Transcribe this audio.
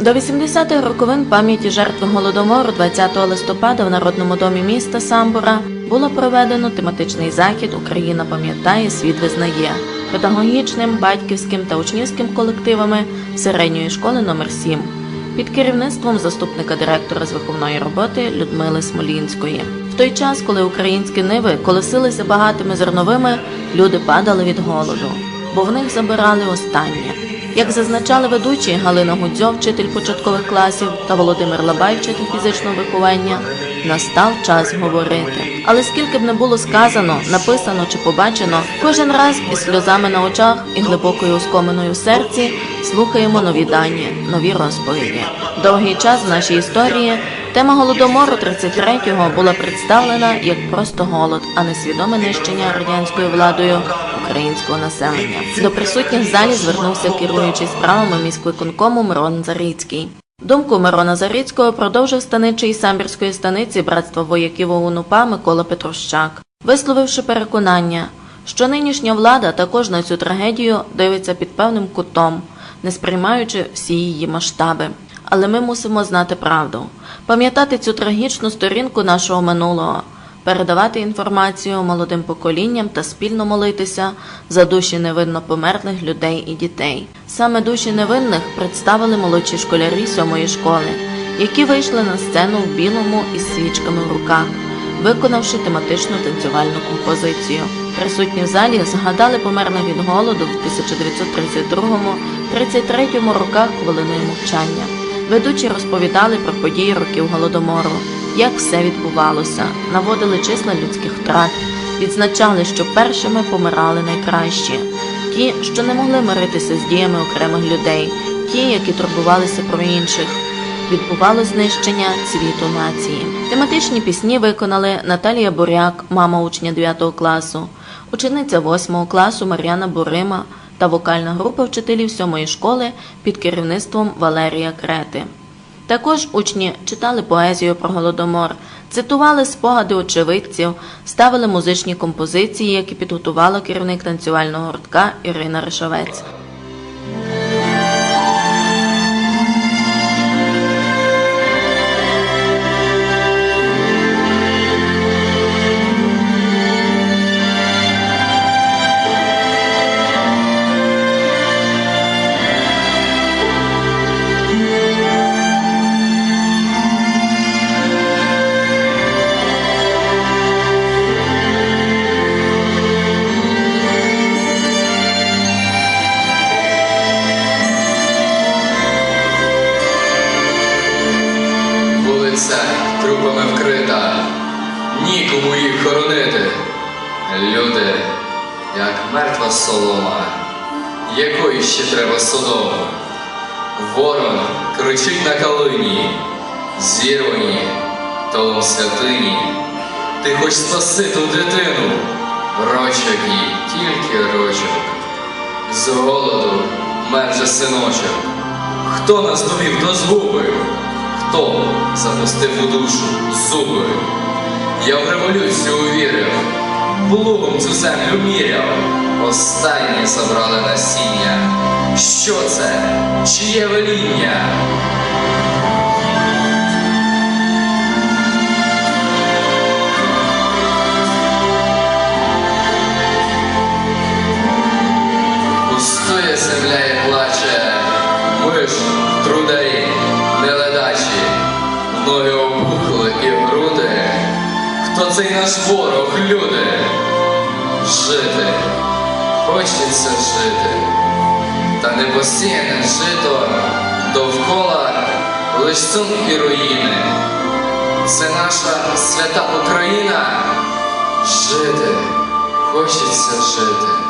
До 80-х роковин пам'яті жертви голодомору 20 листопада в Народному домі міста Самбура було проведено тематичний захід Україна пам'ятає, світ визнає педагогічним, батьківським та учнівським колективами середньої школи номер 7 під керівництвом заступника директора з виховної роботи Людмили Смолінської. В той час, коли українські ниви колесилися багатими зерновими, люди падали від голоду, бо в них забирали останнє. Як зазначали ведучі Галина Гудзьо, вчитель початкових класів, та Володимир Лабай, вчитель фізичного виховання, настав час говорити. Але скільки б не було сказано, написано чи побачено, кожен раз із сльозами на очах і глибокою оскоменою в серці слухаємо нові дані, нові розповіді. Довгий час в нашій історії тема голодомору 33-го була представлена як просто голод, а не свідоме нищення радянською владою українського населення. До присутніх в залі звернувся керуючий справами міськвиконкому Мирон Зарицький. Думку Мирона Зарицького продовжив станичий самбірської станиці братства вояків ОУНУПА Микола Петрощак, висловивши переконання, що нинішня влада також на цю трагедію дивиться під певним кутом, не сприймаючи всі її масштаби. Але ми мусимо знати правду, пам'ятати цю трагічну сторінку нашого минулого, передавати інформацію молодим поколінням та спільно молитися за душі невинно померлих людей і дітей. Саме душі невинних представили молодші школярі сьомої школи, які вийшли на сцену в білому із свічками в руках, виконавши тематичну танцювальну композицію. Присутні в залі згадали померлих від голоду в 1932-33 роках хвилиною мовчання. Ведучі розповідали про події років голодомору, як все відбувалося, наводили числа людських втрат, відзначали, що першими помирали найкращі, ті, що не могли миритися з діями окремих людей, ті, які турбувалися про інших. Відбувало знищення цвіту нації. Тематичні пісні виконали Наталія Буряк, мама учня 9 класу, учениця 8 класу Мар'яна Бурима та вокальна група вчителів сьомої школи під керівництвом Валерія Крети. Також учні читали поезію про голодомор, цитували спогади очевидців, ставили музичні композиції, які підготувала керівник танцювального гуртка Ірина Ришовець. Вулиця трупами вкрита, нікому їх хоронити. Люди, як мертва солома, якої ще треба содому. Ворон кричить на калині, зірвані толом святині. Ти хоч спаси ту дитину, рочок їй, тільки рочок. З голоду мерже синочок. Хто нас довів до згуби? Хто запустив у душу зуби? Я в революцію увірив, плугом цю землю міряв, останнє забрали насіння. Що це? Чиє веління? Цей наш ворог, люди? Жити, хочеться жити, та не посіяне жито довкола лиш і руїни. Це наша свята Україна. Жити, хочеться жити.